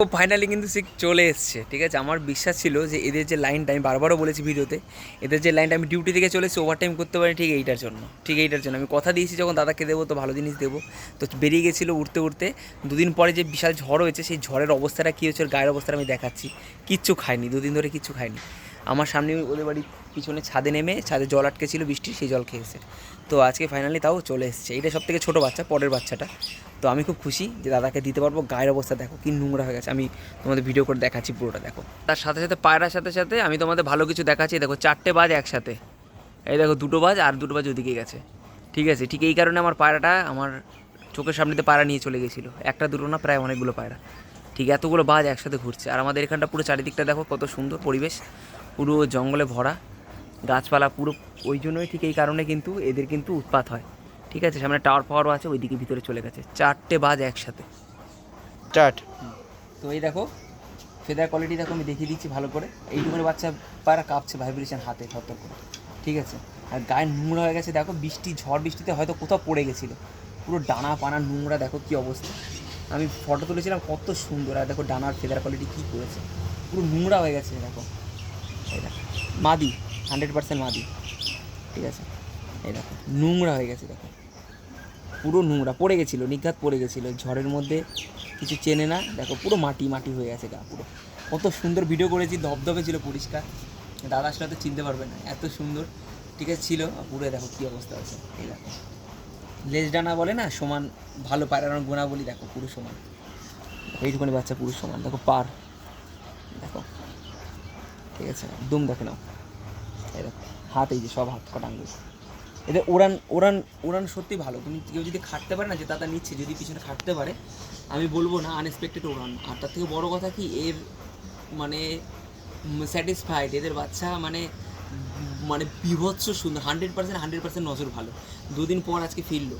ও finally কিন্তু সে চলে এসছে, ঠিক আছে? আমার বিশ্বাস ছিল যে এদের যে লাইনটা আমি বারবারও বলেছি ভিডিওতে, এদের যে লাইনটা আমি ডিউটি থেকে চলে এসেছি ওভারটাইম করতে পারি ঠিক এইটার জন্য, ঠিক এইটার জন্য। আমি কথা দিয়েছি যখন, দাদাকে দেবো তো ভালো জিনিস দেবো। তো বেরিয়ে গেছিল উঠতে উঠতে, দুদিন পরে যে বিশাল ঝড় হয়েছে, সেই ঝড়ের অবস্থাটা কী হয়েছে গায়ের অবস্থাটা আমি দেখাচ্ছি। কিচ্ছু খায়নি দুদিন ধরে কিচ্ছু খায়নি আমার সামনে ওদের বাড়ি পিছনে ছাদে নেমে ছাদে জল আটকে ছিল বৃষ্টি, সেই জল খেয়েছে। তো আজকে ফাইনালি তাও চলে এসছে। এটা সব থেকে ছোটো বাচ্চা, পরের বাচ্চাটা। তো আমি খুব খুশি যে দাদাকে দিতে পারব। গায়ের অবস্থা দেখো, কি নোংরা হয়ে গেছে। আমি তোমাদের ভিডিও করে দেখাচ্ছি পুরোটা, দেখো। তার সাথে সাথে পায়রার সাথে সাথে আমি তোমাদের ভালো কিছু দেখাচ্ছি। দেখো, চারটে বাজ একসাথে। এই দেখো, দুটো বাজ আর দুটো বাজ ওদিকে গেছে। ঠিক আছে, ঠিক এই কারণে আমার পায়রাটা আমার চোখের সামনেতে পায়রা নিয়ে চলে গেছিল। একটা দুটো না, প্রায় অনেকগুলো পায়রা। ঠিক, এতগুলো বাজ একসাথে ঘুরছে। আর আমাদের এখানটা পুরো চারিদিকটা দেখো কত সুন্দর পরিবেশ। পুরো জঙ্গলে ভরা গাছপালা পুরো ওই জন্যই ঠিক এই কারণে কিন্তু এদের কিন্তু উৎপাত হয়। ঠিক আছে? সামনে টাওয়ার পাওয়ারও আছে ওইদিকে ভিতরে চলে গেছে। চারটে বাজ একসাথে। চাট। তো এই দেখো ফেদার কোয়ালিটি দেখো আমি দেখিয়ে দিচ্ছি ভালো করে। এইটুকুনি বাচ্চা পায়রা কাঁপছে ভাইব্রেশন হাতে করে। ঠিক আছে? আর গায়ে নোংরা হয়ে গেছে দেখো বৃষ্টি ঝড় বৃষ্টিতে হয়তো কোথাও পড়ে গেছিল। পুরো ডানা পানা নোংরা দেখো কী অবস্থা। আমি ফটো তুলেছিলাম কত সুন্দর আর দেখো ডানার ফেদার কোয়ালিটি কী করেছে। পুরো নোংরা হয়ে গেছে দেখো। এই দেখো মাদি হান্ড্রেড পার্সেন্ট মাদি। ঠিক আছে? এই দেখো, নোংরা হয়ে গেছে, দেখো। পুরো নোংরা, পড়ে গেছিল, নিঘাত পড়ে গেছিল। ঝড়ের মধ্যে কিছু চেনে না, দেখো, পুরো মাটি মাটি হয়ে গেছে গা পুরো। কত সুন্দর ভিডিও করেছি, ধবধবে ছিল পরিষ্কার। দাদা আসলে তো চিনতে পারবে না, এত সুন্দর। ঠিক আছে, ছিল, পুরো দেখো কী অবস্থা আছে এই দেখো। লেজ ডানা বলে না, সমান, ভালো পায়রানোর গুণাবলী, দেখো, পুরো সমান। এইটুকুনি বাচ্চা পুরো সমান, দেখো, পার। ঠিক আছে, দুম দেখে নাও। হাত এই যে, সব হাত কটা আঙুল এদের উড়ান উড়ান উড়ান সত্যি ভালো। তুমি কেউ যদি খাটতে পারে না, যে দাদা নিচ্ছে, যদি পিছনে খাটতে পারে, আমি বলব না আনএক্সপেক্টেড উড়ান আর তার থেকে বড় কথা কি, এর মানে স্যাটিসফাইড এদের বাচ্চা মানে মানে বিভৎস সুন্দর হান্ড্রেড পার্সেন্ট হান্ড্রেড পার্সেন্ট নজর ভালো। দুদিন পর আজকে ফিরলো।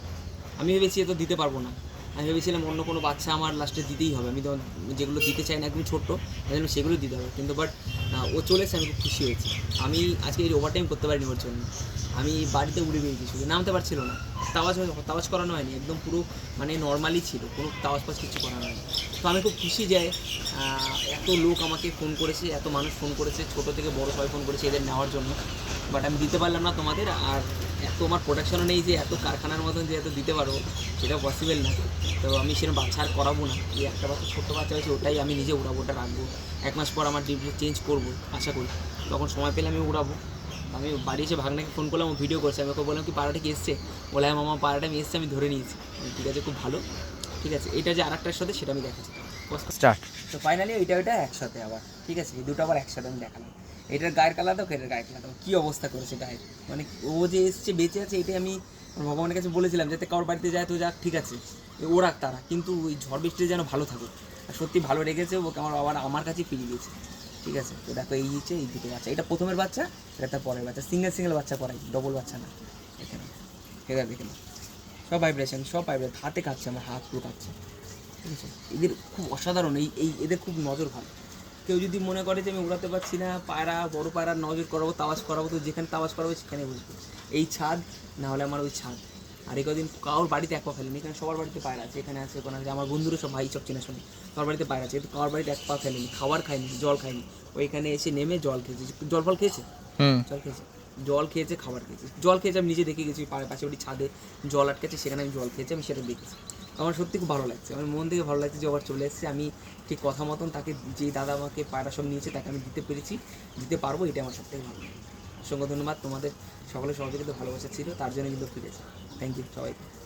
আমি ভেবেছি এ তো দিতে পারব না। আমি ভেবেছিলাম অন্য কোনো বাচ্চা আমার লাস্টে দিতেই হবে। আমি যেগুলো দিতে চাই না একদম ছোট্ট সেগুলো দিতে হবে। কিন্তু বাট ও চলেছে আমি খুব খুশি হয়েছি। আমি আজকে এই ওভারটাইম করতে পারিনি ওর জন্য। আমি বাড়িতে উড়ে বেরিয়েছি শুধু, নামতে পারছিল না। তাওয়াজ তাওয়াজ করানো হয়নি, একদম পুরো মানে নর্মালি ছিল, কোনো তাওয়াজ পাস কিছু করানো হয়নি। তো আমি খুব খুশি যাই এত লোক আমাকে ফোন করেছে, এত মানুষ ফোন করেছে, ছোট থেকে বড় সবাই ফোন করেছে এদের নেওয়ার জন্য। বাট আমি দিতে পারলাম না তোমাদের, আর এত আমার প্রোডাকশনও নেই যে, এত কারখানার মতন যে এত দিতে পারব সেটা পসিবল না। তো আমি সেরকম বাচ্চা আর করাবো না। এই একটা বাচ্চা, ছোট্ট বাচ্চা হয়েছে, ওটাই আমি নিজে উড়াবো, ওটা রাখব। এক মাস পর আমার ডিপ চেঞ্জ করব, আশা করি। তখন সময় পেলে আমি উড়াবো। আমি বাড়ি এসে ভাগনাকে ফোন করলাম ও ভিডিও করছে। আমি ওকে বললাম কি পাড়াটা কি এসছে? বলে হ্যাঁ মামা পাড়াটা আমি এসছে আমি ধরে নিয়েছি। ঠিক আছে খুব ভালো। ঠিক আছে এটা যে আরেকটার সাথে সেটা আমি দেখাচ্ছি স্টার্ট তো ফাইনালি ওইটা ওইটা একসাথে আবার। ঠিক আছে এই দুটো আবার একসাথে আমি দেখালাম। এটার গায়ের কালার দেখো এটার গায়ের কালার দেখো কী অবস্থা করেছে গায়ের মানে ও যে এসছে বেঁচে আছে এটাই আমি ভগবানের কাছে বলেছিলাম যাতে কারোর বাড়িতে যায় তো যাক ঠিক আছে। ও রাখ তারা কিন্তু ওই ঝড় বৃষ্টিতে যেন ভালো থাকুক। আর সত্যি ভালো রেখেছে ওকে আমার আবার আমার কাছেই ফিরিয়ে দিয়েছে। ঠিক আছে? তো দেখো, এই হচ্ছে এই দুটো বাচ্চা। এটা প্রথমের বাচ্চা, এটা তার পরের বাচ্চা। সিঙ্গেল সিঙ্গেল বাচ্চা করাই ডবল বাচ্চা না। এখানে এটা দেখে। সব ভাইব্রেশন সব ভাইব্রেশন হাতে কাটছে আমার হাত পুরো কাটছে ঠিক আছে? এদের খুব অসাধারণ, এই এই, এদের খুব নজর ভালো। কেউ যদি মনে করে যে আমি উড়াতে পারছি না, পায়রা, বড় পায়রা, নজর করাবো তাওয়াজ করাবো, তো যেখানে তাওয়াজ করাবো সেখানে বুঝব এই ছাদ, না হলে আমার ওই ছাদ। আর এই কদিন কারোর বাড়িতে এক পা ফেলেনি এখানে সবার বাড়িতে পায়রা আছে এখানে আছে ওখানে আছে আমার বন্ধুরা সব ভাই সব চেনা শুনে সবার বাড়িতে পায়রা আছে কিন্তু কারোর বাড়িতে এক পা ফেলেনি খাবার খায়নি জল খায়নি ওইখানে এসে নেমে জল খেয়েছে জল ফল খেয়েছে? জল খেয়েছে জল খেয়েছে খাবার খেয়েছে জল খেয়েছে আমি নিজে দেখে গেছি পাশে বাড়ি ছাদে জল আটকেছে সেখানে আমি জল খেয়েছি আমি সেটা দেখেছি। আমার সত্যি খুব ভালো লাগছে আমার মন থেকে ভালো লাগছে যে আবার চলে এসেছে আমি ঠিক কথা মতন তাকে যে দাদা আমাকে পায়রা সব নিয়েছে তাকে আমি দিতে পেরেছি দিতে পারব এটা আমার সব থেকে ভালো লাগে। অসংখ্য ধন্যবাদ। তোমাদের সকলের সহযোগিতা ভালোবাসা ছিল তার জন্য কিন্তু ফিরেছে। থ্যাংক ইউ সবাইকে।